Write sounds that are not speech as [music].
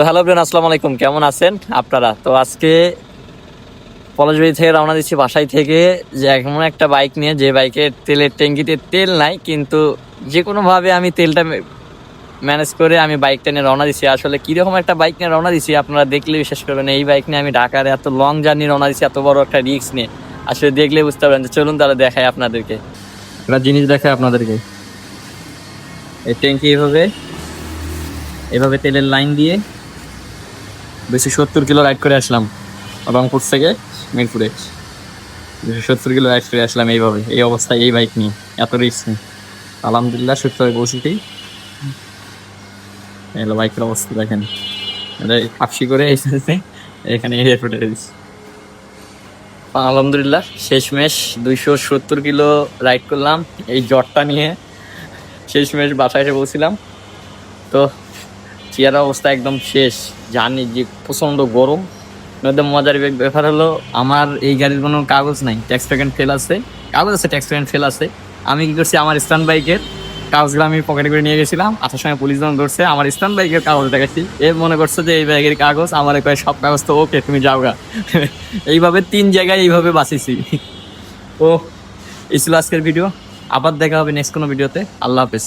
তো hello brain আসসালামু আলাইকুম। কেমন আছেন আপনারা? তো আজকে পলাশবাড়ি থেকে রওনা দিচ্ছি বাসায় থেকে। যে এমন একটা বাইক নিয়ে, যে বাইকের তেলের ট্যাঙ্কিতে তেল নাই, কিন্তু যে কোনোভাবে আমি তেলটা ম্যানেজ করে আমি বাইকটা নিয়ে রওনা দিচ্ছি। আসলে কীরকম একটা বাইক নিয়ে রওনা দিচ্ছি, আপনারা দেখলে বিশ্বাস করবেন, এই বাইক নিয়ে আমি ঢাকার এত লং জার্নি রওনা দিচ্ছি, এত বড় একটা রিস্ক নিয়ে। আসলে দেখলে বুঝতে পারবেন যে চলুন তাহলে দেখাই আপনাদেরকে। একটা জিনিস দেখায় আপনাদেরকে। এই ট্যাঙ্কি এভাবে এভাবে তেলের লাইন দিয়ে বেশি সত্তর কিলো রাইড করে আসলাম রংপুর থেকে মিরপুরে। দুশো সত্তর কিলো রাইড করে আসলাম এইভাবে, এই অবস্থায় এই বাইক নিয়ে, এত রিস্ক নিয়ে। আলহামদুলিল্লাহ সুস্থ হয়ে পৌঁছেছি। এলো বাইকের অবস্থা দেখেন। হাফসি করে এসেছে, এখানে এয়ারপোর্টে দিচ্ছি আলহামদুলিল্লাহ, শেষমেশ দুইশো সত্তর কিলো রাইড করলাম। এই জ্বরটা নিয়ে শেষমেশ বাসায় এসে পৌঁছিলাম। তো চেয়ারের অবস্থা একদম শেষ, জানি যে প্রচণ্ড গরম। একদম মজার ব্যাপার হলো, আমার এই গাড়ির কোনো কাগজ নাই ট্যাক্স প্যাকেট ফেল আছে। কাগজ আছে ট্যাক্স প্যাকেট ফেল আছে। আমি কি করছি, আমার স্ট্যান্ড বাইকের কাগজগুলো আমি পকেটে করে নিয়ে গেছিলাম। আসার সময় পুলিশ যখন ধরছে, আমার স্ট্যান্ড বাইকের কাগজ দেখাচ্ছি। এ মনে করছে যে এই বাইকের কাগজ, আমার কয়, সব কাগজ তো ওকে তুমি যাও গা। [laughs] এইভাবে তিন জায়গায় এইভাবে বাঁচিয়েছি [laughs] ও এই ছিল আজকের ভিডিও আবার দেখা হবে নেক্সট কোনো ভিডিওতে আল্লাহ হাফেজ।